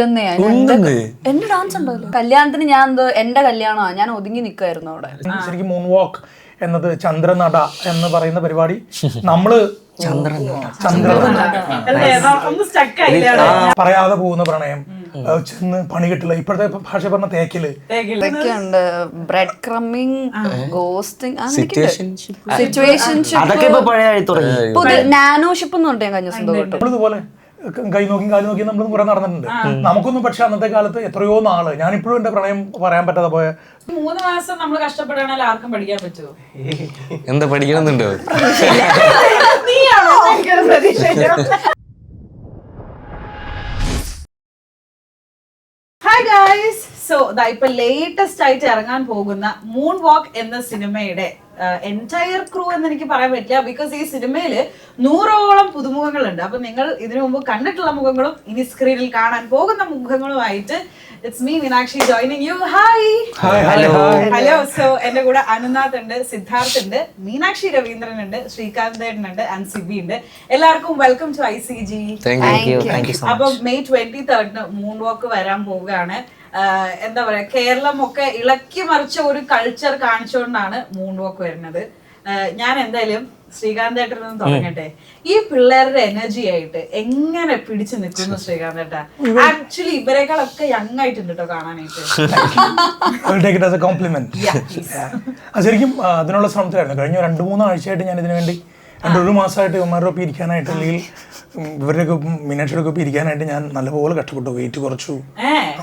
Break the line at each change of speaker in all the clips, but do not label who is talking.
എന്റെ ഡാൻസ് ഉണ്ടല്ലോ കല്യാണത്തിന് ഞാൻ എന്തോ എന്റെ കല്യാണമാ ഞാൻ ഒതുങ്ങി നിക്കായിരുന്നു അവിടെ.
ശരിക്കും മൂൺ വാക്ക് എന്നത് ചന്ദ്രനട എന്ന് പറയുന്ന പരിപാടി
നമ്മൾ സ്റ്റക്ക് ആയില്ലേ
പറയാതെ പോകുന്ന പ്രണയം. ചെന്ന് പണി കിട്ടില്ല. ഇപ്പോഴത്തെ ഭാഷ പറഞ്ഞ തേക്കിൽ.
ഇതൊക്കെയുണ്ട്.
Bread crumbing ghosting
situationship nanoship എന്ന് പറഞ്ഞിട്ട് ഞാൻ കഴിഞ്ഞ ദിവസം കേട്ടു
നമ്മളിതുപോലെ കൈ നോക്കി കാൽ നോക്കി നമ്മൾ കുറെ നടന്നിട്ടുണ്ട്. നമുക്കൊന്നും പക്ഷെ അന്നത്തെ കാലത്ത് എത്രയോ നാൾ ഞാനിപ്പോഴും എന്റെ പ്രണയം പറയാൻ പറ്റാതെ പോയ
മൂന്ന് മാസം നമ്മൾ കഷ്ടപ്പെടുകയാണെങ്കിൽ ആർക്കും പഠിക്കാൻ പറ്റുമോ?
എന്താ പഠിക്കണമെന്നുണ്ടോ?
ഇപ്പൊ ലേറ്റസ്റ്റ് ആയിട്ട് ഇറങ്ങാൻ പോകുന്ന മൂൺ വാക്ക് എന്ന സിനിമയുടെ എന്റയർ ക്രൂ എന്ന് എനിക്ക് പറയാൻ പറ്റില്ല. ബിക്കോസ് ഈ സിനിമയിൽ നൂറോളം പുതുമുഖങ്ങളുണ്ട്. അപ്പൊ നിങ്ങൾ ഇതിനു മുമ്പ് കണ്ടിട്ടുള്ള മുഖങ്ങളും ഇനി സ്ക്രീനിൽ കാണാൻ പോകുന്ന മുഖങ്ങളുമായിട്ട് it's me Meenakshi
joining you hi
hello so എന്റെ കൂടെ അനുനാഥ് ഉണ്ട് സിദ്ധാർത്ഥ് ഉണ്ട് മീനാക്ഷി രവീന്ദ്രൻ ഉണ്ട് ശ്രീകാന്ത് ഉണ്ട് ആൻഡ് സിബി ഉണ്ട്. എല്ലാവർക്കും
welcome to
I C G
അപ്പൊ മെയ് ട്വന്റി തേർഡിന് മൂൺ വാക്ക് വരാൻ പോവുകയാണ്. എന്താ പറയാ കേരളമൊക്കെ ഇളക്കി മറിച്ച ഒരു കൾച്ചർ കാണിച്ചുകൊണ്ടാണ് മൂൺ വാക്ക് വരുന്നത് ഞാൻ എന്തായാലും ശ്രീകാന്ത് ഏട്ടൻ നിന്ന് തുടങ്ങട്ടെ. ഈ പിള്ളേരുടെ എനർജി ആയിട്ട് എങ്ങനെ പിടിച്ചു നിൽക്കുന്നു ശ്രീകാന്ത് ഏട്ടാ ആക്ച്വലി ഇവരെക്കാളൊക്കെ യങ് ആയിട്ടുണ്ട് കേട്ടോ കാണാനായിട്ട്.
കോംപ്ലിമെന്റ്. ശരിക്കും അതിനുള്ള ശ്രമത്തിലായിരുന്നു. കഴിഞ്ഞ രണ്ട് മൂന്ന് ആഴ്ചയായിട്ട് ഞാൻ ഇതിനു വേണ്ടി രണ്ട് ഒരു മാസമായിട്ട് ഇവന്മാരുടെ ഒപ്പം ഇരിക്കാനായിട്ട് അല്ലെങ്കിൽ ഇവരുടെയൊക്കെ മീനാക്ഷിയുടെ ഒപ്പം ഇരിക്കാനായിട്ട് ഞാൻ നല്ലപോലെ കഷ്ടപ്പെട്ടു. വെയിറ്റ് കുറച്ചു.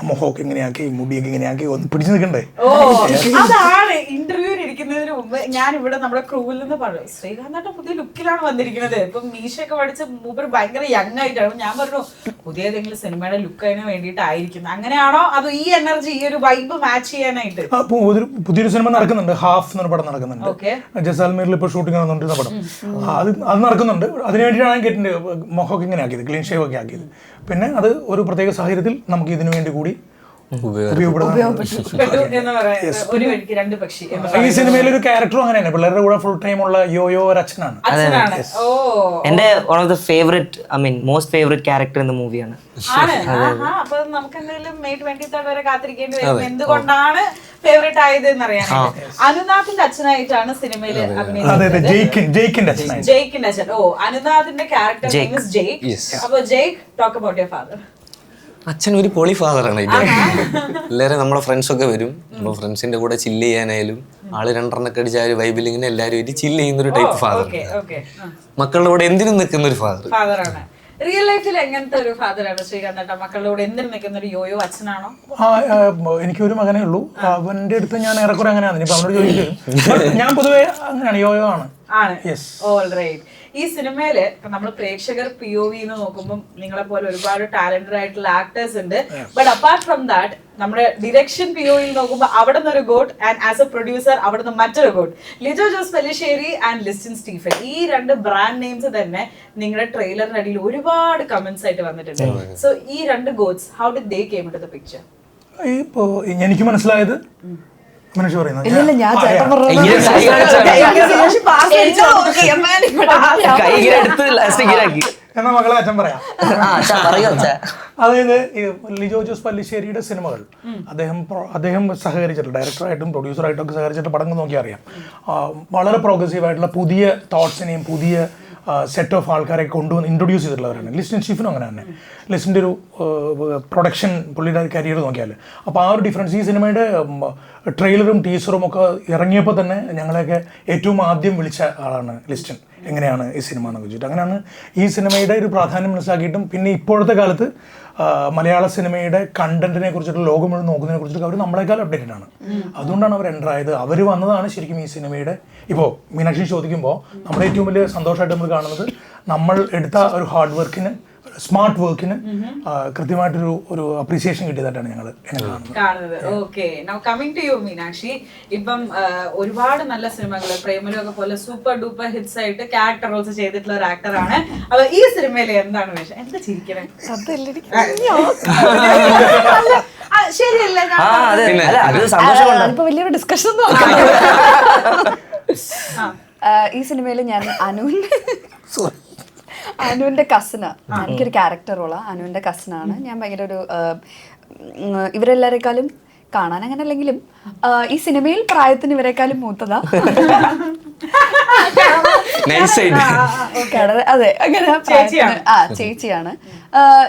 മുഖമൊക്കെ ഇങ്ങനെയാക്കി മുടിയൊക്കെ ഇങ്ങനെയാക്കി ഒന്ന് പിടിച്ചു നിൽക്കണ്ടേ?
അതാണ് ഇന്റർവ്യൂവിന് ഇരിക്കുന്നതിന് മുമ്പ് ഞാൻ ഇവിടെ നമ്മുടെ ക്രൂവിൽ നിന്ന് പറഞ്ഞു ശ്രീകാന്താട്ട പുതിയ ലുക്കിലാണ് വന്നിരിക്കുന്നത്. ഇപ്പൊ മീശയൊക്കെ പഠിച്ച് മൂപ്പർ ഭയങ്കര യങ് ആയിട്ടാണ്. ഞാൻ പറഞ്ഞു പുതിയ ഏതെങ്കിലും സിനിമയുടെ ലുക്ക് അതിന് വേണ്ടിയിട്ടായിരിക്കും. അങ്ങനെയാണോ? അതോ ഈ എനർജി ഈ ഒരു വൈബ് മാച്ച് ചെയ്യാനായിട്ട്?
ഇപ്പൊ ഒരു പുതിയൊരു സിനിമ നടക്കുന്നുണ്ട്. ഹാഫ് എന്നൊരു പടം നടക്കുന്നുണ്ട്. ജസാൽമീറിൽ ഇപ്പോൾ ഷൂട്ടിംഗ് നടന്നുകൊണ്ടിരുന്ന പടം. അത് അത് നടക്കുന്നുണ്ട്. അതിന് വേണ്ടിയിട്ടാണ് കേട്ടിന്റെ മുഖമൊക്കെ ഇങ്ങനെ ആക്കിയത് ക്ലീൻ ഷേവ് ഒക്കെ ആക്കിയത്. പിന്നെ അത് ഒരു പ്രത്യേക സാഹചര്യത്തിൽ നമുക്ക് ഇതിനു വേണ്ടി കൂടി ഈ സിനിമയിൽ ഒരു ക്യാരക്ടറും അങ്ങനെയാണ് പിള്ളേരുടെ കൂടെ ഫുൾ ടൈം ഉള്ള യോയോ ഒരു അച്ഛനാണ്.
എന്റെ one of the favourite I mean most favourite character in എന്ന മൂവിയാണ്
ആണ്. ആഹാ, അപ്പൊ നമുക്ക് എന്തെങ്കിലും മെയ് ട്വന്റി തേർഡ് വരെ കാത്തിരിക്കേണ്ടി വരും എന്തുകൊണ്ടാണ് ഫേവറേറ്റ് ആയത് എന്നറിയാനായിട്ട് അനുനാഥിന്റെ അച്ഛനായിട്ടാണ് സിനിമയിൽ
ജെയ്ക്കിന്റെ
അച്ഛൻ. ഓ അനുനാഥിന്റെ ക്യാരക്ടർ ജെയ്ക്ക്. അപ്പൊ Jake talk about your father
അച്ഛൻ ഒരു പൊളി ഫാദറാണ് എല്ലാവരും നമ്മുടെ ഫ്രണ്ട്സ് ഒക്കെ വരും. നമ്മുടെ ഫ്രണ്ട്സിന്റെ കൂടെ ചില്ല് ചെയ്യാനായാലും ആൾ രണ്ടെണ്ണൊക്കെ അടിച്ച ആ ഒരു വൈബിൽ ഇങ്ങനെ എല്ലാവരും ഒരു ചില്ല് ചെയ്യുന്ന ഒരു ടൈപ്പ് ഫാദർ
ഓക്കെ ഓക്കെ
മക്കളുടെ കൂടെ എന്തിനും നിൽക്കുന്ന ഒരു ഫാദർ
റിയൽ ലൈഫിൽ എങ്ങനത്തെ ഒരു എന്തിനു നിൽക്കുന്ന ഒരു യോയോ അച്ഛനാണോ?
എനിക്കൊരു മകനേ ഉള്ളൂ. അവന്റെ അടുത്ത് ഞാൻ ഏറെക്കുറെ അങ്ങനെയാണ്. ഇപ്പൊ അവനോട് ചോദിച്ചു ഞാൻ പൊതുവെ അങ്ങനെയാണ് യോയോ ആണ്.
ആണ്.
യെസ്
ഓൾ റൈറ്റ് ഈ സിനിമയിൽ നമ്മൾ പ്രേക്ഷകർ പി ഒ വി എന്ന് നോക്കുമ്പോൾ നിങ്ങളെ പോലെ ഒരുപാട് ടാലന്റഡ് ആയിട്ടുള്ള ആക്ടേഴ്സ് ഉണ്ട്. ബട്ട് അപ്പാർട്ട് ഫ്രം ദാറ്റ് നമ്മുടെ ഡിറക്ഷൻ പി ഒ വി നോക്കുമ്പോൾ അവിടെ നിന്ന് ഒരു goat and as a producer അവിടെ നിന്ന് മറ്റൊരു ഗോട്ട് ലിജോ ജോസ് പെല്ലിശ്ശേരി ആൻഡ് ലിസ്റ്റിൻ സ്റ്റീഫൻ ഈ രണ്ട് ബ്രാൻഡ് നെയിംസ് തന്നെ നിങ്ങളുടെ ട്രെയിലറിന് അടിയിൽ ഒരുപാട് കമന്റ്സ് ആയിട്ട് വന്നിട്ടുണ്ട്. സോ ഈ രണ്ട് goats how did they came to the picture
ഇപ്പോ എനിക്ക് മനസ്സിലായത് മനുഷ്യ പറയുന്നത്
ഇല്ല ഞാൻ ചേട്ടൻ
കൈ ഇങ്ങനെ എടുത്ത് ലാസ്റ്റ് ഇങ്ങനെ ആക്കി
എന്നാ മകളെ അച്ഛൻ പറയാം. അതായത് ഈ ലിജോ ജോസ് പല്ലിശ്ശേരിയുടെ സിനിമകൾ. അദ്ദേഹം അദ്ദേഹം സഹകരിച്ചിട്ടുള്ള ഡയറക്ടറായിട്ടും പ്രൊഡ്യൂസറായിട്ടും ഒക്കെ സഹകരിച്ചിട്ട് പടങ്ങൾ നോക്കി അറിയാം. വളരെ പ്രോഗ്രസീവ് ആയിട്ടുള്ള പുതിയ തോട്ട്സിനെയും പുതിയ സെറ്റ് ഓഫ് ആൾക്കാരെ കൊണ്ടുവന്ന് ഇൻട്രൊഡ്യൂസ് ചെയ്തിട്ടുള്ളവരാണ്. ലിസ്റ്റിൻ ഷിഫിനും അങ്ങനെ തന്നെ. ലിസ്റ്റിന്റെ ഒരു പ്രൊഡക്ഷൻ പുള്ളിയുടെ കരിയർ നോക്കിയാൽ. അപ്പോൾ ആ ഒരു ഡിഫറൻസ് ഈ സിനിമയുടെ ട്രെയിലറും ടീസറും ഒക്കെ ഇറങ്ങിയപ്പോൾ തന്നെ ഞങ്ങളെയൊക്കെ ഏറ്റവും ആദ്യം വിളിച്ച ആളാണ് ലിസ്റ്റിൻ എങ്ങനെയാണ് ഈ സിനിമ എന്നൊക്കെ വെച്ചിട്ട് അങ്ങനെയാണ് ഈ സിനിമയുടെ ഒരു പ്രാധാന്യം മനസ്സിലാക്കിയിട്ടും പിന്നെ ഇപ്പോഴത്തെ കാലത്ത് മലയാള സിനിമയുടെ കണ്ടന്റിനെ കുറിച്ചിട്ട് ലോകം മുഴുവൻ നോക്കുന്നതിനെ കുറിച്ചിട്ട് അവർ നമ്മളെക്കാൾ അപ്ഡേറ്റഡ് ആണ്. അതുകൊണ്ടാണ് അവർ എന്റർ ആയത്. അവർ വന്നതാണ് ശരിക്കും ഈ സിനിമയുടെ ഇപ്പോൾ മീനാക്ഷി ചോദിക്കുമ്പോൾ നമ്മുടെ ഏറ്റവും വലിയ സന്തോഷമായിട്ട് നമ്മൾ കാണുന്നത് നമ്മൾ എടുത്ത ഒരു ഹാർഡ് വർക്കിന് സ്മാർട്ട് വർക്കിന് കൃത്യമായിട്ടൊരു ഒരു അപ്രീസിയേഷൻ കിട്ടിയതായിട്ടാണ് ഞങ്ങൾ കാണുന്നത്.
Okay now coming to you Meenakshi ഇപ്പം ഒരുപാട് നല്ല സിനിമകൾ പ്രേമലോക പോലെ സൂപ്പർ ഡൂപ്പർ ഹിറ്റ്സ് ആയിട്ട് ക്യാരക്ടർ റോൾസ് ചെയ്തിട്ടുള്ള ഒരു ആക്ടറാണ് അപ്പൊ ഈ സിനിമയിൽ എന്താണ് വിഷയം എന്താ ചിരിക്കണേ? ശരിയല്ല?
വലിയൊരു ഡിസ്കഷൻ ഈ സിനിമയിൽ ഞാൻ അനുവിന്റെ അനുവിന്റെ കസിന് എനിക്കൊരു ക്യാരക്ടർ ഉള്ള അനുവിന്റെ കസിനാണ് ഞാൻ ഭയങ്കര ഒരു ഇവരെല്ലാരെക്കാളും കാണാൻ അങ്ങനെ അല്ലെങ്കിലും ഈ സിനിമയിൽ പ്രായത്തിന് ഇവരെക്കാളും മൂത്തതാ. അതെ അങ്ങനെ
ചേച്ചിയാണ്.
ആ ചേച്ചിയാണ്.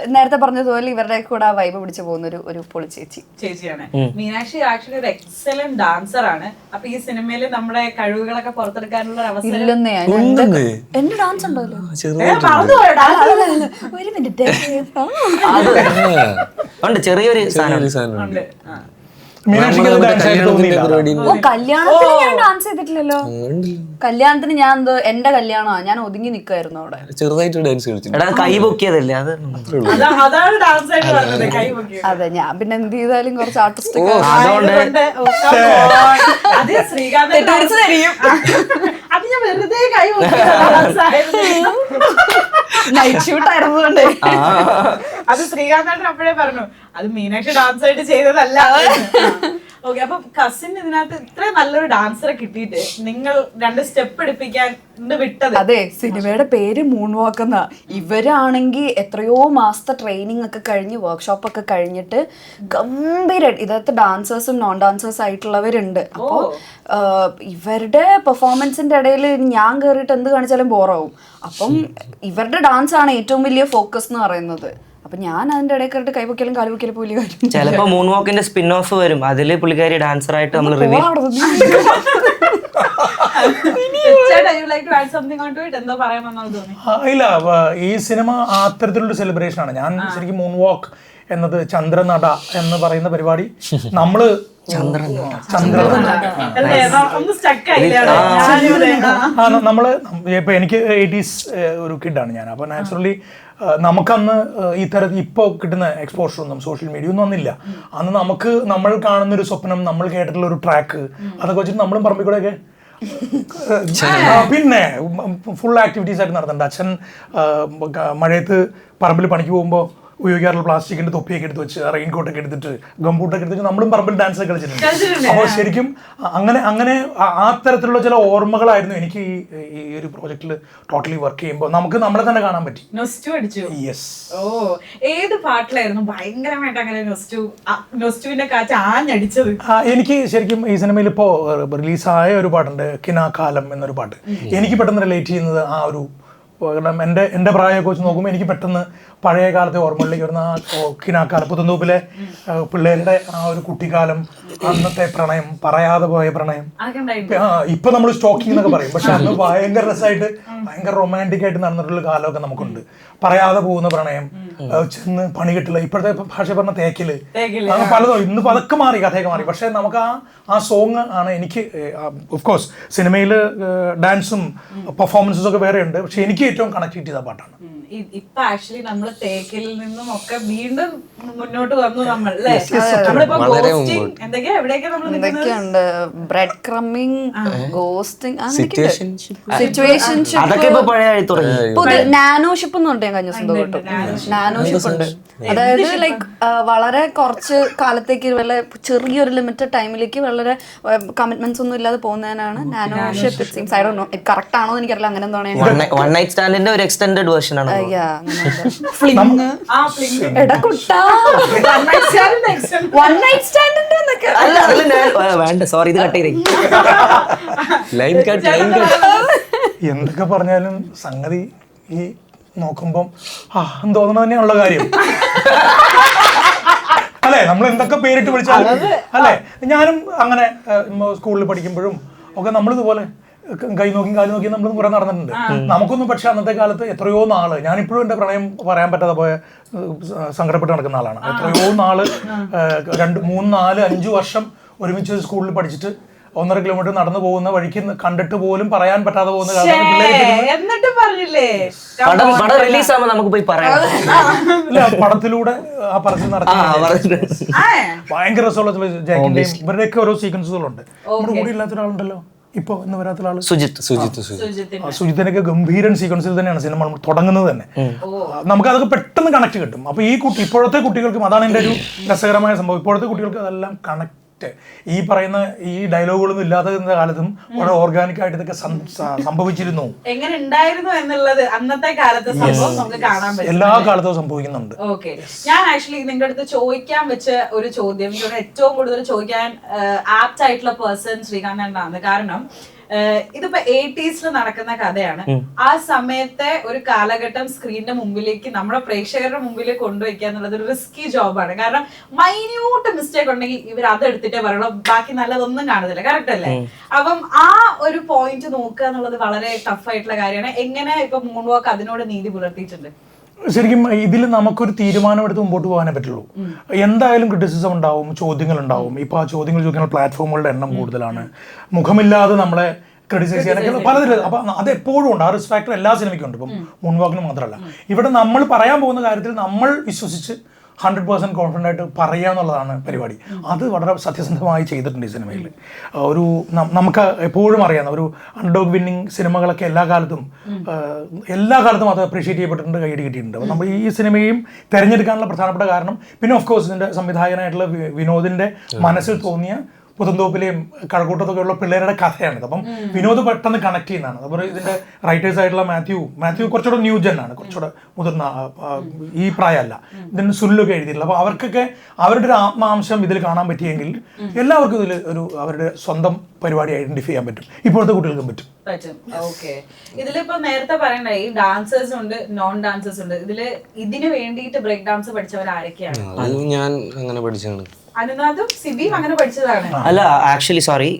നേരത്തെ പറഞ്ഞതുപോലെ ഇവരുടെ കൂടെ വൈബ് പിടിച്ചു പോകുന്ന ഒരു ഒരു പൊളി ചേച്ചി.
ചേച്ചിയാണ്. മീനാക്ഷി ആക്ച്വലി ഒരു എക്സലന്റ് ഡാൻസർ ആണ്. അപ്പൊ ഈ സിനിമയിൽ നമ്മുടെ കഴിവുകളൊക്കെ പുറത്തെടുക്കാനുള്ള അവസരം
ഇല്ലെന്നേ എന്റെ- ഡാൻസ് ഉണ്ടല്ലോ. ഒരു മിനിറ്റ്
ഉണ്ട്. ചെറിയൊരു സാധനം
കല്യാണത്തിന് ഞാൻ ഡാൻസ് ചെയ്തിട്ടില്ലല്ലോ. കല്യാണത്തിന് ഞാൻ എന്തോ എന്റെ കല്യാണമാ ഞാൻ ഒതുങ്ങി നിക്കായിരുന്നു അവിടെ.
ചെറുതായിട്ട് ഡാൻസ് കളിച്ചിട്ടുണ്ട്.
എടാ കൈ പൊക്കിയതല്ലേ? അതാ-
അതാണ് ഡാൻസ് ആയിട്ട് പറഞ്ഞത് കൈ
അതെ ഞാൻ പിന്നെ എന്ത് ചെയ്താലും കുറച്ച് ആർട്ടിസ്റ്റിക്
അത്. ഞാൻ വെറുതെ കൈ
നൈറ്റ് ഷൂട്ട് ആയിരുന്നുകൊണ്ട്
അത് ശ്രീകാന്താട്ടൻ അപ്പോഴേ പറഞ്ഞു അത് മീനാക്ഷി ഡാൻസ് ആയിട്ട് ചെയ്തതല്ല. ഓക്കെ അപ്പൊ കസിൻ ഇതിനകത്ത് ഇത്ര നല്ലൊരു ഡാൻസറെ കിട്ടിയിട്ട് നിങ്ങൾ രണ്ട് സ്റ്റെപ്പ് എടുപ്പിക്കാൻ വിട്ടത്?
അതെ സിനിമയുടെ പേര് മൂൺ വാക്ക് എന്ന. ഇവരാണെങ്കിൽ എത്രയോ മാസത്തെ ട്രെയിനിങ് ഒക്കെ കഴിഞ്ഞ് വർക്ക്ഷോപ്പ് ഒക്കെ കഴിഞ്ഞിട്ട് ഗംഭീര ഇതിനകത്ത് ഡാൻസേഴ്സും നോൺ ഡാൻസേഴ്സ് ആയിട്ടുള്ളവരുണ്ട്. അപ്പോൾ ഇവരുടെ പെർഫോമൻസിന്റെ ഇടയിൽ ഞാൻ കയറിയിട്ട് എന്ത് കാണിച്ചാലും ബോറാവും അപ്പം ഇവരുടെ ഡാൻസ് ആണ് ഏറ്റവും വലിയ ഫോക്കസ് എന്ന് പറയുന്നത്. അപ്പൊ ഞാൻ അതിന്റെ ഇടയിൽ കയറിയിട്ട് കൈപൊക്കിയാലും കാലുപൊക്കിയാലും പോലും കാര്യം
ചിലപ്പോ മൂൺ വോക്കിന്റെ സ്പിൻ ഓഫ് വരും. അതിൽ പുള്ളിക്കാരി ഡാൻസർ ആയിട്ട് നമ്മൾ റിവീൽ
ഇല്ല ഈ സിനിമ അത്തരത്തിലുള്ള സെലിബ്രേഷൻ ആണ്. ഞാൻ ശരിക്കും മൂൺ വാക്ക് എന്നത് ചന്ദ്രനട എന്ന് പറയുന്ന പരിപാടി. നമ്മൾ നമ്മൾ ഇപ്പൊ എനിക്ക് എയ്റ്റീസ് ഒരു കിഡാണ് ഞാൻ. അപ്പൊ നാച്ചുറലി നമുക്കന്ന് ഈ തര ഇപ്പോൾ കിട്ടുന്ന എക്സ്പോഷർ ഒന്നും സോഷ്യൽ മീഡിയ ഒന്നും അന്നില്ല. അന്ന് നമുക്ക് നമ്മൾ കാണുന്ന ഒരു സ്വപ്നം നമ്മൾ കേട്ടിട്ടുള്ള ഒരു ട്രാക്ക് അതൊക്കെ വെച്ചിട്ട് നമ്മളും പറമ്പിൽ കൂടെയൊക്കെ. പിന്നെ ഫുൾ ആക്ടിവിറ്റീസ് ആയിട്ട് നടത്തുന്നുണ്ട് അച്ഛൻ മഴയത്ത് പറമ്പിൽ പണിക്ക് പോകുമ്പോൾ ഉപയോഗിക്കാറുള്ള പ്ലാസ്റ്റിക്കിന്റെ തൊപ്പിയൊക്കെ എടുത്ത് വെച്ച് റെയിൻ കോട്ടൊക്കെ എടുത്തിട്ട് ഗംബൂട്ടൊക്കെ എടുത്തിട്ട് നമ്മളും പറമ്പിൽ ഡാൻസ് ഒക്കെ കളിച്ചിട്ടുണ്ട്. അപ്പോൾ ശരിക്കും അങ്ങനെ അങ്ങനെ ആ- തരത്തിലുള്ള ചില ഓർമ്മകളായിരുന്നു എനിക്ക് ഈ ഈ ഒരു പ്രോജക്റ്റിൽ ടോട്ടലി വർക്ക് ചെയ്യുമ്പോൾ. നമുക്ക് നമ്മളെ തന്നെ കാണാൻ പറ്റി. യെസ്
ഓ ഏത് പാട്ടിലായിരുന്നു ഭയങ്കരമായിട്ട് അങ്ങനെ നൊസ്റ്റുവിന്റെ കാറ്റ് ആഞ്ഞടിച്ചത്?
എനിക്ക് ശരിക്കും ഈ സിനിമയിൽ ഇപ്പോൾ റിലീസായ ഒരു പാട്ടുണ്ട് കിനാകാലം എന്നൊരു പാട്ട്. എനിക്ക് പെട്ടെന്ന് റിലേറ്റ് ചെയ്യുന്നത് ആ ഒരു കാരണം എന്റെ എന്റെ പ്രായമൊക്കെ വെച്ച് നോക്കുമ്പോൾ എനിക്ക് പെട്ടെന്ന് പഴയ കാലത്തെ ഓർമ്മകളിലേക്ക് വരുന്ന ആ കിനാക്കാല പുത്തന്തോപ്പിലെ പിള്ളേരുടെ ആ ഒരു കുട്ടിക്കാലം അന്നത്തെ പ്രണയം പറയാതെ പോയ പ്രണയം.
അതൊക്കെ
ഇപ്പൊ നമ്മൾ സ്റ്റോക്കിംഗ് എന്നൊക്കെ പറയും. പക്ഷെ അന്ന് ഭയങ്കര രസമായിട്ട് ഭയങ്കര റൊമാന്റിക് ആയിട്ട് നടന്നിട്ടുള്ള കാലമൊക്കെ നമുക്കുണ്ട്. പറയാതെ പോകുന്ന പ്രണയം. ചെന്ന് പണി കിട്ടില്ല. ഇപ്പോഴത്തെ ഭാഷ പറഞ്ഞ
തേക്കിൽ.
അങ്ങനെ പലതും ഇന്ന് പതൊക്കെ മാറി കഥയൊക്കെ മാറി. പക്ഷെ നമുക്ക് ആ ആ സോങ് ആണ് എനിക്ക് ഓഫ് കോഴ്സ് സിനിമയിൽ ഡാൻസും പെർഫോമൻസും ഒക്കെ വേറെ ഉണ്ട്. പക്ഷെ എനിക്ക് ഏറ്റവും കണക്ട് ചെയ്ത പാട്ടാണ്.
ഇപ്പൊ ആക്ച്വലി നമ്മൾ തേക്കിൽ നിന്നും ഒക്കെ വീണ്ടും മുന്നോട്ട് വന്നു നമ്മൾ അല്ലേ? നമ്മളിപ്പോ. എന്തൊക്കെയാ നമ്മൾ
എന്തൊക്കെയുണ്ട്? Bread crumbing ghosting.
Situationship
nanoship എന്ന് ഞാൻ കഴിഞ്ഞ ദിവസം കേട്ടു നാനോഷിപ്പ് ഉണ്ട്. അതായത് ലൈക്ക് വളരെ കുറച്ച് കാലത്തേക്ക് വളരെ ചെറിയൊരു ലിമിറ്റഡ് ടൈമിലേക്ക് വളരെ കമ്മിറ്റ്മെന്റ്സ് ഒന്നും ഇല്ലാതെ പോകുന്നതിനാണ് നാനോഷിപ്പ് seems I Dr know correct ആണോ എന്ന് എനിക്കറിയില്ല. അങ്ങനെ എന്താണ്
വൺ നൈറ്റ് സ്റ്റാൻഡിന്റെ ഒരു എക്സ്റ്റൻഡഡ് വേർഷൻ ആണ്
എടാ കുട്ടാ. വൺ നൈറ്റ് സ്റ്റാൻഡിന്റെ എന്നൊക്കെ.
അല്ല അല്ല ഞാൻ വേണ്ട സോറി ഇത് കട്ട് ചെയ്തേ.
ലൈൻ കട്ട് ലൈൻ കട്ട്
എന്തൊക്കെ പറഞ്ഞാലും സംഗതി ഈ നോക്കുമ്പം ആ എന്ന് തോന്നുന്നത് തന്നെയാണുള്ള കാര്യം. അല്ലെ നമ്മൾ എന്തൊക്കെ പേരിട്ട് വിളിച്ചാലും അല്ലെ? ഞാനും അങ്ങനെ സ്കൂളിൽ പഠിക്കുമ്പോഴും ഒക്കെ നമ്മളിതുപോലെ ക- കൈ നോക്കി കാൽ നോക്കി നമ്മൾ കുറെ നടന്നിട്ടുണ്ട്. നമുക്കൊന്നും പക്ഷെ അന്നത്തെ കാലത്ത് എത്രയോ നാൾ ഞാനിപ്പോഴും എന്റെ പ്രണയം പറയാൻ പറ്റാതെ പോയ സങ്കടപ്പെട്ട് നടക്കുന്ന ആളാണ്. എത്രയോ നാൾ രണ്ട് മൂന്ന് നാല് അഞ്ചു വർഷം ഒരുമിച്ച് സ്കൂളിൽ പഠിച്ചിട്ട് ഒന്നര കിലോമീറ്റർ നടന്നു പോകുന്ന വഴിക്ക് കണ്ടിട്ട് പോലും പറയാൻ പറ്റാതെ പോകുന്ന
എന്നിട്ട് പറഞ്ഞില്ലേ?
പടം റിലീസ് നമുക്ക് പോയി പറയാം.
ഇല്ല, പടത്തിലൂടെ ആ പറച്ചിൽ
ആ
നടത്തി ഭയങ്കര രസമുള്ള ജാക്കിന്റെയും ഇവരുടെയൊക്കെ ഓരോ സീക്വൻസുകളുണ്ട് നമ്മുടെ കൂടെ ഇല്ലാത്ത ഒരാളുണ്ടല്ലോ ഇപ്പൊ എന്ന് വരാത്ത ആൾ?
സുജിത്ത്
സുജിത്ത്
സുജിത്തിനൊക്കെ ഗംഭീരൻ സീക്വൻസിൽ തന്നെയാണ് സിനിമ നമ്മൾ തുടങ്ങുന്നത് തന്നെ. നമുക്ക് അതൊക്കെ പെട്ടെന്ന് കണക്ട് കിട്ടും. അപ്പൊ ഈ കുട്ടി ഇപ്പോഴത്തെ കുട്ടികൾക്കും അതാണ് എന്റെ ഒരു രസകരമായ സംഭവം. ഇപ്പോഴത്തെ കുട്ടികൾക്ക് അതെല്ലാം കണക്ട് കറക്റ്റ് ഈ പറയുന്ന ഈ ഡയലോഗുകളൊന്നും ഇല്ലാതെ കാലത്തും വളരെ ഓർഗാനിക് ആയിട്ട് ഇതൊക്കെ സംഭവിച്ചിരുന്നു.
എങ്ങനെ ഉണ്ടായിരുന്നു എന്നുള്ളത് അന്നത്തെ കാലത്തെ സംഭവം നമുക്ക് കാണാൻ പറ്റും.
എല്ലാ കാലത്തും സംഭവിക്കുന്നുണ്ട്.
ഓക്കെ ഞാൻ ആക്ച്വലി നിങ്ങളുടെ അടുത്ത് ചോദിക്കാൻ വെച്ച ഒരു ചോദ്യം ഏറ്റവും കൂടുതൽ ചോദിക്കാൻ ആപ്റ്റ് ആയിട്ടുള്ള പേഴ്സൺ ശ്രീകാന്ത് ആണ് കാരണം ഇതിപ്പോ എയ്റ്റീസിൽ നടക്കുന്ന കഥയാണ്. ആ സമയത്തെ ഒരു കാലഘട്ടം സ്ക്രീനിന്റെ മുമ്പിലേക്ക് നമ്മുടെ പ്രേക്ഷകരുടെ മുമ്പിൽ കൊണ്ടുവയ്ക്കുക എന്നുള്ളത് ഒരു റിസ്കി ജോബാണ് കാരണം മൈന്യൂട്ട് മിസ്റ്റേക്ക് ഉണ്ടെങ്കിൽ ഇവർ അത് എടുത്തിട്ടേ പറയുള്ളൂ. ബാക്കി നല്ലതൊന്നും കാണുന്നില്ല കറക്റ്റ് അല്ലേ? അപ്പം ആ ഒരു പോയിന്റ് നോക്കുക എന്നുള്ളത് വളരെ ടഫ് ആയിട്ടുള്ള കാര്യമാണ്. എങ്ങനെ ഇപ്പൊ മൂൺ വാക്ക് അതിനോട് നീതി പുലർത്തിയിട്ടുണ്ട്?
ശരിക്കും ഇതിൽ നമുക്കൊരു തീരുമാനമെടുത്ത് മുമ്പോട്ട് പോകാനേ പറ്റുള്ളൂ. എന്തായാലും ക്രിറ്റിസിസം ഉണ്ടാവും ചോദ്യങ്ങൾ ഉണ്ടാവും ഇപ്പൊ ആ ചോദ്യങ്ങൾ ചോദിക്കുന്ന പ്ലാറ്റ്ഫോമുകളുടെ എണ്ണം കൂടുതലാണ്. മുഖമില്ലാതെ നമ്മളെ ക്രിറ്റിസൈസ് ചെയ്യാനൊക്കെ പലതരം അപ്പൊ അത് എപ്പോഴും ഉണ്ട്. ആ റിസ്ക് ഫാക്ടർ എല്ലാ സിനിമയ്ക്കും ഉണ്ട്. ഇപ്പം മുൻവാക്കിന് മാത്രമല്ല. ഇവിടെ നമ്മൾ പറയാൻ പോകുന്ന കാര്യത്തിൽ നമ്മൾ വിശ്വസിച്ച് ഹൺഡ്രഡ് പേഴ്സന്റ് കോൺഫിഡന്റ് ആയിട്ട് പറയുക എന്നുള്ളതാണ് പരിപാടി. അത് വളരെ സത്യസന്ധമായി ചെയ്തിട്ടുണ്ട് ഈ സിനിമയിൽ ഒരു നമുക്ക് എപ്പോഴും അറിയാവുന്ന ഒരു അൺഡോഗ് വിന്നിങ് സിനിമകളൊക്കെ എല്ലാ കാലത്തും എല്ലാ കാലത്തും അത് അപ്രീഷിയേറ്റ് ചെയ്യപ്പെട്ടിട്ടുണ്ട് കൈയടി കിട്ടിയിട്ടുണ്ട്. അപ്പോൾ നമ്മൾ ഈ സിനിമയും തിരഞ്ഞെടുക്കാനുള്ള പ്രധാനപ്പെട്ട കാരണം പിന്നെ ഓഫ് കോഴ്സ് ഇതിന്റെ സംവിധായകനായിട്ടുള്ള വിനോദിന്റെ മനസ്സിൽ തോന്നിയ പുതന്തോപ്പിലെയും കഴക്കൂട്ടത്തൊക്കെ ഉള്ള പിള്ളേരുടെ കഥയാണ് അപ്പം വിനോദ് പെട്ടെന്ന് കണക്ട് ചെയ്യുന്നതാണ്. അപ്പോൾ ഇതിന്റെ റൈറ്റേഴ്സ് ആയിട്ടുള്ള മാത്യു മാത്യു കുറച്ചുകൂടെ ന്യൂ ജൻ ആണ്. കുറച്ചുകൂടെ മുതിർന്ന ഈ പ്രായമല്ല. ഇതിന് സുല്ലൊക്കെ എഴുതിയിട്ടുള്ളത് അപ്പോൾ അവർക്കൊക്കെ അവരുടെ ഒരു ആത്മാംശം ഇതിൽ കാണാൻ പറ്റിയെങ്കിൽ എല്ലാവർക്കും ഇതിൽ ഒരു അവരുടെ സ്വന്തം പരിപാടി ഐഡന്റിഫൈ ചെയ്യാൻ പറ്റും. ഇപ്പോഴത്തെ കുട്ടികൾക്കും പറ്റും.
പറ്റും. ഓക്കെ. ഇതിലിപ്പോ നേരത്തെ പറയണ്ട ഈ ഡാൻസേഴ്സ് ഉണ്ട് നോൺ ഡാൻസേഴ്സ് ഉണ്ട്. ഇതിൽ ഇതിനു വേണ്ടിയിട്ട് ബ്രേക്ക് ഡാൻസ് പഠിച്ചവർ ആരൊക്കെയാണ്
അത് ഞാൻ അങ്ങനെ പഠിച്ചാണ്
അനുനാദും സിബിയും അങ്ങനെ പഠിച്ചതാണ്.
അല്ല ആക്ച്വലി സോറി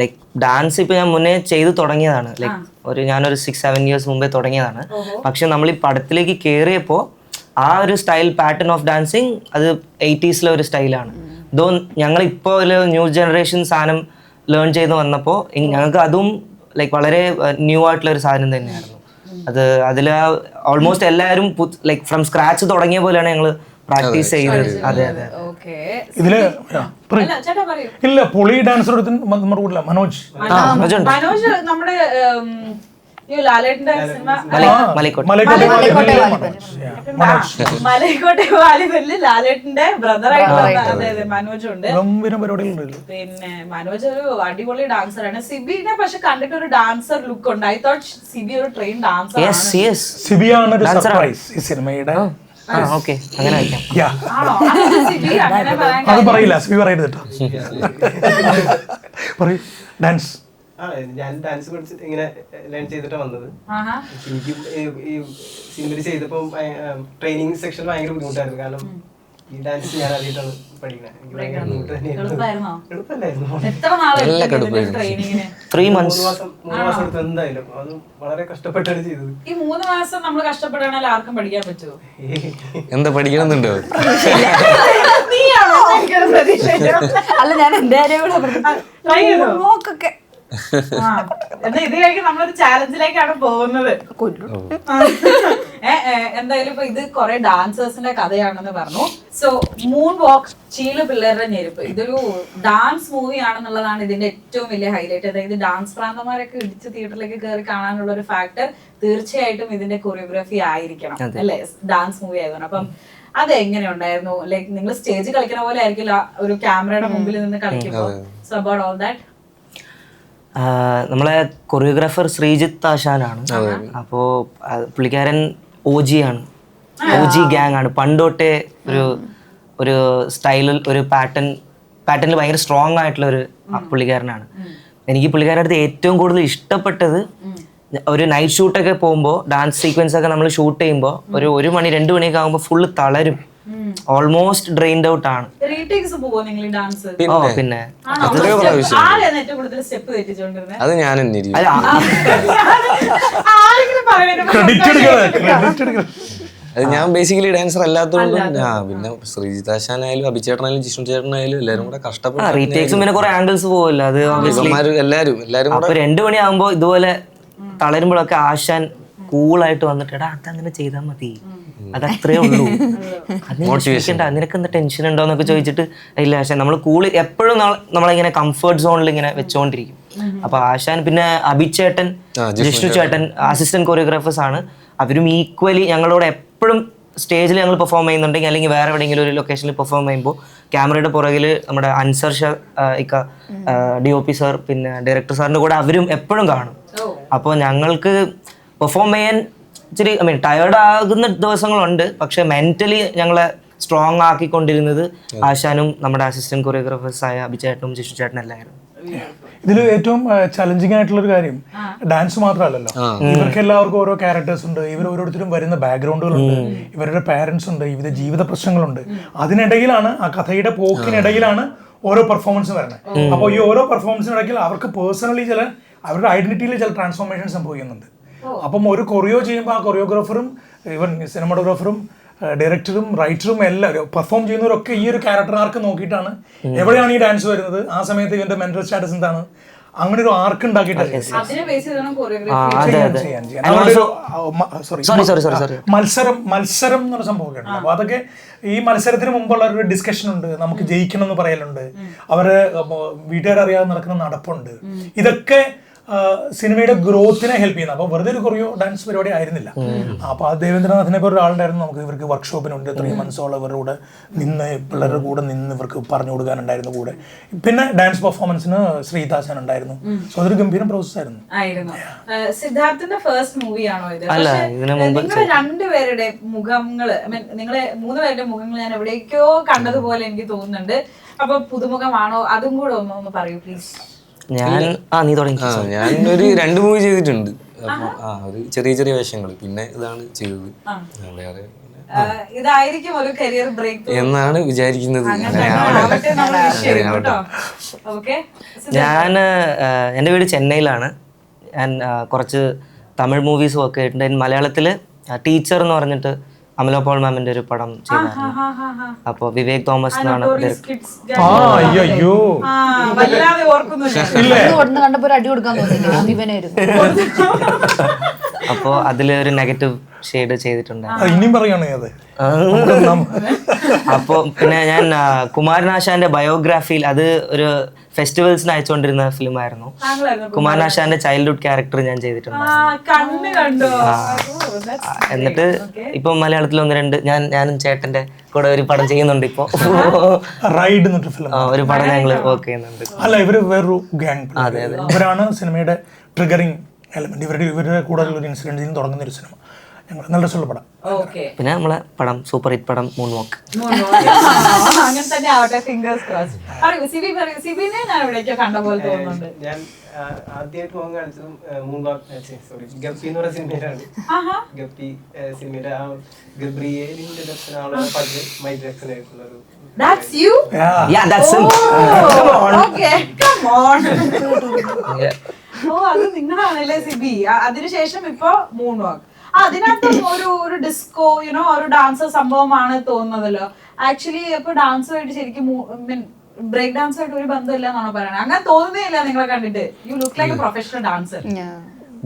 ലൈക് ഡാൻസ് ഇപ്പൊ ഞാൻ മുന്നേ ചെയ്തു തുടങ്ങിയതാണ്. ലൈക് ഒരു ഞാനൊരു സിക്സ് സെവൻ ഇയേഴ്സ് മുമ്പേ തുടങ്ങിയതാണ്. പക്ഷെ നമ്മൾ ഈ പടത്തിലേക്ക് കയറിയപ്പോൾ ആ ഒരു സ്റ്റൈൽ പാറ്റേൺ ഓഫ് ഡാൻസിങ് അത് എയ്റ്റീസിലെ ഒരു സ്റ്റൈലാണ് ദോ ഞങ്ങൾ ഇപ്പോൾ ഒരു ന്യൂ ജനറേഷൻ സാധനം ലേൺ ചെയ്ത് വന്നപ്പോൾ ഞങ്ങൾക്ക് അതും ലൈക് വളരെ ന്യൂ ആയിട്ടുള്ള ഒരു സാധനം തന്നെയായിരുന്നു. അത് അതിൽ ഓൾമോസ്റ്റ് എല്ലാവരും ലൈക് ഫ്രം സ്ക്രാച്ച് തുടങ്ങിയ പോലെയാണ് ഞങ്ങൾ പ്രാക്ടീസ് ചെയ്തത് അതെ അതെ.
ഓക്കെ
ഇതിൽ
അല്ല ചേട്ടാ പറയൂ.
ഇല്ല പുളി ഡാൻസർ നമ്മുടെ കൂടില്ല മനോജ്.
മനോജ് നമ്മുടെ ഉം, ഈ ലാലേട്ടന്റെ.
മനോജ്.
ബ്രദർ അതെ മനോജ്. ഉണ്ട് പിന്നെ മനോജ് ഒരു അടിപൊളി ഡാൻസർ ആണ് സിബിനെ പക്ഷെ കണ്ടിട്ട് ഒരു ഡാൻസർ ലുക്ക് ഉണ്ട്. ഐ തോട്ട് സിബി ഒരു ട്രെയിൻ ഡാൻസർ ആണ്.
യെസ് യെസ്
സിബിയാണ് സർപ്രൈസ് ഈ സിനിമയുടെ
ഓക്കെ അങ്ങനെ വയ്ക്കാം.
അത് പറയില്ല സിബി പറയരുത് കേട്ടോ. പറയൂ. ഡാൻസ്
ആ ഞാൻ ഡാൻസ് പഠിച്ചിട്ട് ഇങ്ങനെ ലേൺ ചെയ്തിട്ടാണ് വന്നത്.
ആഹാ.
എനിക്ക് ഈ- ഈ സിനിമയിൽ ചെയ്തപ്പോൾ ട്രെയിനിങ് സെക്ഷൻ ഭയങ്കര ബുദ്ധിമുട്ടായിരുന്നു. കാരണം ഈ ഡാൻസ് ഞാൻ ആദ്യമായിട്ടാണ് പഠിക്കുന്നത് എനിക്ക് ഭയങ്കര ബുദ്ധിമുട്ട് തന്നെയായിരുന്നു. എളുപ്പമല്ലായിരുന്നു.
എത്ര നാളെ ട്രെയിനിങ്ങിന്
ത്രീ
മൂന്ന്
മന്ത്സ്
മാസം മൂന്ന് മാസം എടുത്ത് എന്തായാലും. അത് വളരെ കഷ്ടപ്പെട്ടാണ് ചെയ്തത്.
ഈ മൂന്ന് മാസം നമ്മൾ കഷ്ടപ്പെടുകയാണെങ്കിൽ ആർക്കും പഠിക്കാൻ പറ്റുമോ
എന്താ പഠിക്കണമെന്നുണ്ടോ?
നീയാണോ? എനിക്കൊരു പ്രതീക്ഷയില്ല.
അല്ല ഞാൻ എന്റെ കാര്യം കൂടെ
ചെയ്തോ?
നോക്കൊക്കെ
ആ, എന്നാ ഇത് കഴിഞ്ഞ് നമ്മളൊരു ചാലഞ്ചിലേക്കാണ് പോകുന്നത്. എന്തായാലും ഇപ്പൊ ഇത് കുറെ ഡാൻസേഴ്സിന്റെ കഥയാണെന്ന് പറഞ്ഞു. സോ മൂൺ വാക്ക് ചീൾ പിള്ളേരുടെ ഞെരുപ്പ്. ഇതൊരു ഡാൻസ് മൂവി ആണെന്നുള്ളതാണ് ഇതിന്റെ ഏറ്റവും വലിയ ഹൈലൈറ്റ് അതായത് ഡാൻസ് പ്രാന്തമാരൊക്കെ ഇടിച്ച് തിയേറ്ററിലേക്ക് കയറി കാണാനുള്ള ഒരു ഫാക്ടർ തീർച്ചയായിട്ടും ഇതിന്റെ കൊറിയോഗ്രാഫി ആയിരിക്കണം. അല്ലേ? ഡാൻസ് മൂവി ആയതുകൊണ്ട്. അപ്പം അത് എങ്ങനെ ഉണ്ടായിരുന്നു ലൈക്ക് നിങ്ങൾ സ്റ്റേജ് കളിക്കുന്ന പോലെ ആയിരിക്കില്ല ഒരു ക്യാമറയുടെ മുമ്പിൽ നിന്ന് കളിക്കുമ്പോൾ സോ അബൌട്ട് ഓൾ ദാറ്റ്
നമ്മളെ കൊറിയോഗ്രാഫർ ശ്രീജിത്ത് ആശാനാണ്. അപ്പോ പുള്ളിക്കാരൻ ഒ ജി ആണ്. ഒ ജി ഗ്യാങ് ആണ്. പണ്ടോട്ടേ ഒരു ഒരു സ്റ്റൈലിൽ ഒരു പാറ്റേൺ പാറ്റേണിൽ ഭയങ്കര സ്ട്രോങ് ആയിട്ടുള്ള ഒരു പുള്ളിക്കാരനാണ്. എനിക്ക് പുള്ളിക്കാരുടെ അടുത്ത് ഏറ്റവും കൂടുതൽ ഇഷ്ടപ്പെട്ടത് ഒരു നൈറ്റ് ഷൂട്ടൊക്കെ പോകുമ്പോൾ ഡാൻസ് സീക്വൻസ് ഒക്കെ നമ്മൾ ഷൂട്ട് ചെയ്യുമ്പോൾ ഒരു ഒരു മണി രണ്ട് മണിയൊക്കെ ആകുമ്പോൾ ഫുള്ള് തളരും. ഓൾമോസ്റ്റ് ഡ്രെയിൻഡ് ഔട്ട് ആണ്.
റീടേക്സ് പോവോ നിങ്ങൾ ഈ ഡാൻസ്
ഓ പിന്നെ.
ആണോ?
എത്രയോ പ്രാവശ്യം.
ആരെയാണ് ഏറ്റവും കൂടുതൽ സ്റ്റെപ്പ് തെറ്റിച്ചോണ്ടിരുന്നത്
അത് ഞാൻ തന്നെ ഇരിക്കും.
അല്ല ആ-
ആരെങ്കിലും പറയുന്നത്
ക്രെഡിറ്റ് എടുക്കരുത് ക്രെഡിറ്റ് എടുക്കരുത്
അത് ഞാൻ ബേസിക്കലി ഡാൻസർ അല്ലാത്തതുകൊണ്ടും ആ പിന്നെ ശ്രീജിത്ത് ആശാനായാലും അഭിചേട്ടനായാലും ജിഷ്ണു ചേട്ടനായാലും എല്ലാരും കൂടെ
ആ
കഷ്ടപ്പെട്ടു
റീടേക്സും പിന്നെ കുറെ ആംഗിൾസ് പോവല്ലോ അത് obviously.
ഇവന്മാര് എല്ലാരും എല്ലാരും കൂടെ
അപ്പൊ രണ്ടു മണിയാകുമ്പോ ഇതുപോലെ തളരുമ്പോഴൊക്കെ ആശാൻ കൂളായിട്ട് വന്നിട്ട് എടാ അതങ്ങനെ ചെയ്താൽ മതി. അതത്രേ ഉള്ളൂ. വിഷമിക്കണ്ട. നിനക്ക് എന്താ ടെൻഷൻ ഉണ്ടോ എന്നൊക്കെ ചോദിച്ചിട്ട് ഇല്ല ആശാൻ നമ്മൾ കൂളി എപ്പോഴും നമ്മളിങ്ങനെ കംഫർട്ട് സോണിൽ ഇങ്ങനെ വെച്ചോണ്ടിരിക്കും. അപ്പൊ ആശാൻ പിന്നെ അഭിചേട്ടൻ ജിഷ്ണു ചേട്ടൻ അസിസ്റ്റന്റ് കൊറിയോഗ്രാഫേഴ്സ് ആണ്. അവരും ഈക്വലി ഞങ്ങളോട് എപ്പോഴും സ്റ്റേജിൽ ഞങ്ങൾ പെർഫോം ചെയ്യുന്നുണ്ടെങ്കിൽ അല്ലെങ്കിൽ വേറെ എവിടെയെങ്കിലും ഒരു ലൊക്കേഷനിൽ പെർഫോം ചെയ്യുമ്പോൾ ക്യാമറയുടെ പുറകിൽ നമ്മുടെ അൻസർ ഷാ ഇക്ക ഡി ഒ പി സാർ പിന്നെ ഡയറക്ടർ സാറിന്റെ കൂടെ അവരും എപ്പോഴും കാണും. അപ്പോൾ ഞങ്ങൾക്ക് പെർഫോം ചെയ്യാൻ ഇച്ചിരി ഐ മീൻ ടയേർഡ് ആകുന്ന ദിവസങ്ങളുണ്ട്. പക്ഷെ മെന്റലി ഞങ്ങളെ സ്ട്രോങ് ആക്കിക്കൊണ്ടിരുന്നത് ആശാനും നമ്മുടെ അസിസ്റ്റന്റ് കൊറിയോഗ്രാഫേഴ്സ് ആയ അഭിചേട്ടനും ജിഷു ചേട്ടനും എല്ലാവരും.
ഇതിൽ ഏറ്റവും ചലഞ്ചിങ് ആയിട്ടുള്ള ഒരു കാര്യം ഡാൻസ് മാത്രമല്ലല്ലോ. ഇവർക്ക് എല്ലാവർക്കും ഓരോ ക്യാരക്ടേഴ്സ് ഉണ്ട്. ഇവർ ഓരോരുത്തരും വരുന്ന ബാക്ക്ഗ്രൗണ്ടുകളുണ്ട് ഇവരുടെ പാരന്റ്സ് ഉണ്ട്. ഇവരുടെ ജീവിത പ്രശ്നങ്ങളുണ്ട്. അതിനിടയിലാണ് ആ കഥയുടെ പോക്കിനിടയിലാണ് ഓരോ പെർഫോമൻസ് വരുന്നത്. അപ്പോൾ ഈ ഓരോ പെർഫോമൻസിനിടയ്ക്ക് അവർക്ക് പേഴ്സണലി ചില അവരുടെ ഐഡന്റിറ്റിയിൽ ചില ട്രാൻസ്ഫോർമേഷൻ സംഭവിക്കുന്നുണ്ട്. അപ്പം ഒരു കൊറിയോ ചെയ്യുമ്പോൾ ആ കൊറിയോഗ്രാഫറും ഈവൻ സിനിമാറ്റോഗ്രാഫറും ഡയറക്ടറും റൈറ്ററും എല്ലാവരും പെർഫോം ചെയ്യുന്നവരൊക്കെ ഈ ഒരു ക്യാരക്ടർ ആർക്ക് നോക്കിയിട്ടാണ് എവിടെയാണ് ഈ ഡാൻസ് വരുന്നത്? ആ സമയത്ത് ഇവന്റെ മെന്റൽ സ്റ്റാറ്റസ് എന്താണ്? അങ്ങനെ ഒരു ആർക്ക്. മത്സരം മത്സരം എന്നൊരു സംഭവമൊക്കെ ഉണ്ട്. അപ്പൊ അതൊക്കെ ഈ മത്സരത്തിന് മുമ്പുള്ള ഒരു ഡിസ്കഷൻ ഉണ്ട്. നമുക്ക് ജയിക്കണം എന്ന് പറയലുണ്ട്. അവർ വീട്ടുകാരറിയാതെ നടക്കുന്ന നടപ്പുണ്ട്. ഇതൊക്കെ സിനിമയുടെ ഗ്രോത്തിനെ ഹെൽപ്പ് ചെയ്യുന്നത് അപ്പൊ വെറുതെ ഒരു കുറയോ ഡാൻസ് പരിപാടി ആയിരുന്നില്ല. അപ്പൊ ആ ദേവേന്ദ്രനാഥിനെ പോലെ ഒരാളുണ്ടായിരുന്നു. നമുക്ക് ഇവർക്ക് വർക്ക്ഷോപ്പിനുണ്ട് ഇത്രയും മനസ്സോളം ഇവരുടെ കൂടെ നിന്ന് പിള്ളേരുടെ കൂടെ നിന്ന് ഇവർക്ക് പറഞ്ഞു കൊടുക്കാനുണ്ടായിരുന്നു കൂടെ. പിന്നെ ഡാൻസ് പെർഫോമൻസിന് ശ്രീദാസൻ ഉണ്ടായിരുന്നു. സോ അതൊരു ഗംഭീരം പ്രോസസ് ആയിരുന്നു.
സിദ്ധാർത്ഥിന്റെ ഫസ്റ്റ് മൂവിയാണോ ഇത്? നിങ്ങളെ രണ്ടുപേരുടെ മുഖങ്ങൾ നിങ്ങളെ മൂന്ന് പേരുടെ മുഖങ്ങൾ ഞാൻ എവിടേക്കോ കണ്ടതുപോലെ എനിക്ക് തോന്നുന്നുണ്ട്. അപ്പൊ പുതുമുഖമാണോ? അതും കൂടെ ഒന്ന് ഒന്ന് പറയൂ പ്ലീസ്
ഞാൻ ആ നീ തുടങ്ങി.
ഞാൻ ഒരു രണ്ട് മൂവി ചെയ്തിട്ടുണ്ട്. ആ ഒരു ചെറിയ ചെറിയ വേഷങ്ങൾ പിന്നെ ഇതാണ് ചെയ്തത്. വേറെ
ഇതായിരിക്കും ഒരു കരിയർ ബ്രേക്ക്
എന്നാണ് വിചാരിക്കുന്നത്.
ഞാൻ എന്റെ വീട് ചെന്നൈയിലാണ്. ഞാൻ കുറച്ച് തമിഴ് മൂവീസും ഒക്കെ ആയിട്ടുണ്ട്. മലയാളത്തിൽ ടീച്ചർ എന്ന് പറഞ്ഞിട്ട് അമല പോൾ മാമിന്റെ ഒരു പടം ചെയ്തായിരുന്നു. അപ്പൊ വിവേക് തോമസ് എന്നാണ്
ആ അയ്യോ അയ്യോ
ആ വല്ലാതെ ഓർക്കുന്നു ഞാൻ.
കൊടുന്ന് കണ്ടപ്പോ അടി കൊടുക്കാൻ തോന്നില്ല
അപ്പോൾ അതിൽ ഒരു നെഗറ്റീവ് ഷെയ്ഡ് ചെയ്തിട്ടുണ്ട്.
ഇനിയും പറയണേ അത്.
അപ്പോൾ പിന്നെ ഞാൻ കുമാരനാശാന്റെ ബയോഗ്രാഫിയിൽ അത് ഒരു ഫെസ്റ്റിവൽസിന് അയച്ചുകൊണ്ടിരുന്ന ഫിലിം
ആയിരുന്നു.
കുമാരനാശാന്റെ ചൈൽഡ്ഹുഡ് ക്യാരക്ടർ ഞാൻ ചെയ്തിട്ടുണ്ട്.
ആ കണ്ണ് കണ്ടോ?
എന്നിട്ട് ഇപ്പൊ മലയാളത്തിൽ ഒന്ന് രണ്ട് ഞാൻ ഞാനും ചേട്ടന്റെ കൂടെ ഒരു പടം ചെയ്യുന്നുണ്ട് ഇപ്പോ.
റൈഡ്
ഒരു പടം ഞങ്ങൾ വർക്ക് ചെയ്യുന്നുണ്ട്.
അല്ല ഇവർ വേറൊരു ഗ്യാങ് ഇവരാണ് സിനിമയുടെ ട്രിഗറിങ് എലമെന്റ് ഇവരുടെ ഇവരുടെ കൂടെ ഒരു ഇൻസിഡന്റിൽ നിന്ന് തുടങ്ങുന്ന ഒരു സിനിമ ഞങ്ങൾ നല്ല രസമുള്ള പടം.
ഓക്കെ.
പിന്നെ നമ്മളെ പടം സൂപ്പർ ഹിറ്റ് പടം മൂൺ വാക്ക്
അങ്ങനെ തന്നെ ആവട്ടെ ഫിംഗേഴ്സ് ക്രോസ് പറയൂ സിബി പറയൂ. സിബിനെ ഞാൻ എവിടേക്കോ കണ്ട പോലെ തോന്നുന്നുണ്ട്.
ഞാൻ ആദ്യമായിട്ട് പോകാൻ കാണിച്ചതും മൂന്നാർ സോറി ഗപ്പി എന്ന് പറയുന്ന സിനിമയിലാണ്.
ആഹാ.
ഗപ്പി സിനിമയുടെ ആ ഗബ്രിയേലിന്റെ ദർശനം ആളുടെ മൈ ജാക്സൺ ആയിട്ടുള്ള ഒരു
that's you
Yeah, that's him.
Okay come on oh അത് നിങ്ങളാണല്ലേ സിബി. അതിനുശേഷം ഇപ്പൊ മൂൺ വാക്ക് അതിനകത്തും ഒരു ഒരു ഡിസ്കോ യുനോ ഒരു ഡാൻസ് സംഭവമാണ് തോന്നുന്നതല്ലോ. ആക്ച്വലി ഇപ്പൊ ആയിട്ട് ശരിക്കും ബ്രേക്ക് ബ്രേക്ക് ആയിട്ട് ഒരു ബന്ധമില്ല എന്നാണ് പറയുന്നത് അങ്ങനെ തോന്നുന്നേ ഇല്ല നിങ്ങളെ കണ്ടിട്ട്. You look like a professional dancer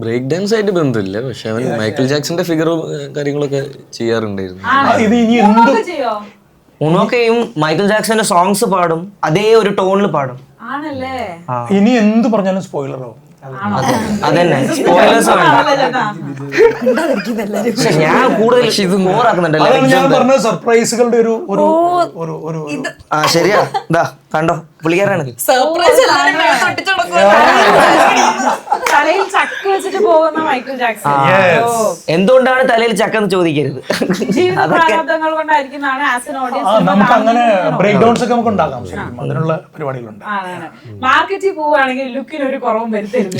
break dance ആയിട്ട് ബന്ധമില്ല. പക്ഷെ അവൻ മൈക്കിൾ ജാക്സന്റെ ഫിഗറും കാര്യങ്ങളൊക്കെ ചെയ്യാറുണ്ടായിരുന്നു.
ഇത് ഇനി എന്ത്?
ചെയ്യോ?
മൂൺ വാക്കെയും മൈക്കിൾ ജാക്സന്റെ സോങ്സ് പാടും. അതേ ഒരു ടോണിൽ പാടും.
ആണല്ലേ?
ഇനി എന്ത് പറഞ്ഞാലും സ്പോയിലർ ആവും.
അതന്നെ. സ്പോയിലേഴ്സ് പക്ഷെ ഞാൻ കൂടുതൽ ഇത് ആക്കുന്നുണ്ടല്ലോ.
ഞാൻ പറഞ്ഞ സർപ്രൈസുകളുടെ ഒരു ഒരു ഒരു ഒരു ഒരു-
ആ ശരിയാ. ഇതാ കണ്ടോ? പുള്ളിക്കാരാണ്
സർപ്രൈസ്
തലയിൽ ചക്ക വെച്ചിട്ട് പോകുന്ന മൈക്കിൾ ജാക്സൺ.
എന്തുകൊണ്ടാണ് തലയിൽ ചോദിക്കരുത്?
ആസ് എൻ ഓഡിയൻസ്
നമുക്ക് അങ്ങനെ ബ്രേക്ക് ഡൗൺസ് ഒക്കെ നമുക്ക് ഉണ്ടാക്കാം അതിനുള്ള പരിപാടികളുണ്ട്.
മാർക്കറ്റിൽ പോവുകയാണെങ്കിൽ ലുക്കിന് ഒരു കുറവും വരുത്തരുത്.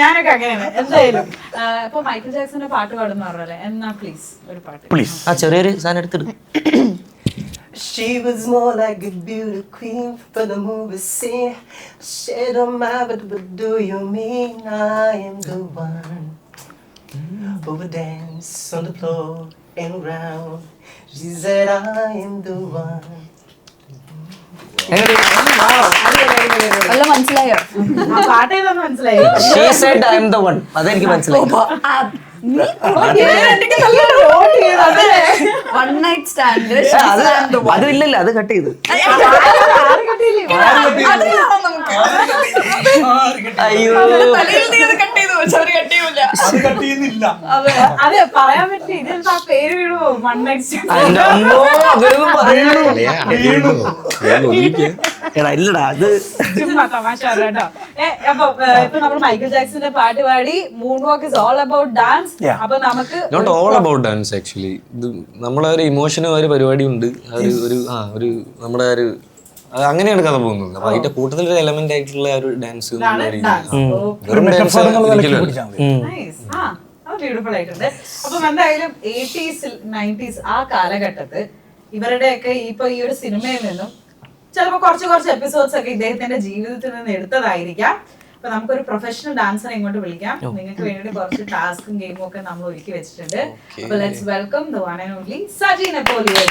ഞാനൊക്കെ അങ്ങനെയാണ്. എന്തായാലും ഇപ്പൊ മൈക്കിൾ ജാക്സന്റെ പാട്ട് പാടുന്ന പറഞ്ഞല്ലേ എന്നാ പ്ലീസ് ഒരു പാട്ട്.
പ്ലീസ്
ആ ചെറിയൊരു സാധനം എടുത്തിടും.
She was more like a beauty queen for the movie scene. She don't mind, but what do you mean? I am the one who would dance on the floor and around. She said, I am the one.
വല്ല മനസ്സിലായോ
ആ പാട്ട് ഏതാന്ന് മനസ്സിലായി
She said I am the one. അതെനിക്ക് മനസ്സിലായി
one night stand
അത്. അതില്ലല്ലോ അത് കട്ട് ചെയ്ത്. അയ്യോ.
അത്
പറയാൻ പറ്റില്ല. ഇതിൽ ആ പേര് വീഴുമോ മണ്ണടിച്ച്
അതിന്റെ അമ്മോ, അങ്ങനെയൊന്നും പറയരുത്. എടാ ഇല്ലടാ അത്
ചുമ്മാ തമാശ പറഞ്ഞ കേട്ടോ. ഏ, അപ്പൊ ഇപ്പൊ നമ്മൾ മൈക്കിൾ ജാക്സന്റെ പാട്ട് പാടി moon walk is all about
dance.
അപ്പൊ നമുക്ക്
not all about dance actually ഇത് നമ്മളെ ഒരു ഇമോഷനും ഒരു പരിപാടി ഉണ്ട് ഒരു ഒരു ആ ഒരു നമ്മുടെ ഒരു അത് അങ്ങനെയാണ് കഥ പോകുന്നത്. അപ്പൊ അതിന്റെ കൂട്ടത്തിൽ ഒരു എലമെന്റ് ആയിട്ടുള്ള ഒരു ഡാൻസ്
Nice. ആ ബ്യൂട്ടിഫുൾ ആയിട്ടുണ്ട്. അപ്പം എന്തായാലും എയ്റ്റീസിൽ നയന്റീസ് ആ കാലഘട്ടത്ത് ഇവരുടെയൊക്കെ ഇപ്പൊ ഈ ഒരു സിനിമയിൽ നിന്നും ചിലപ്പോൾ കുറച്ച് കുറച്ച് എപ്പിസോഡ്സ് ഒക്കെ ഇദ്ദേഹത്തിന്റെ ജീവിതത്തിൽ നിന്ന് എടുത്തതായിരിക്കാം. അപ്പൊ നമുക്കൊരു പ്രൊഫഷണൽ ഡാൻസറെ ഇങ്ങോട്ട് വിളിക്കാം. നിങ്ങൾക്ക് വേണ്ടി കുറച്ച് ടാസ്കും ഗെയിമും ഒക്കെ നമ്മൾ ഒരുക്കി വെച്ചിട്ടുണ്ട്. അപ്പൊ let's welcome the one and only Saji Napoleon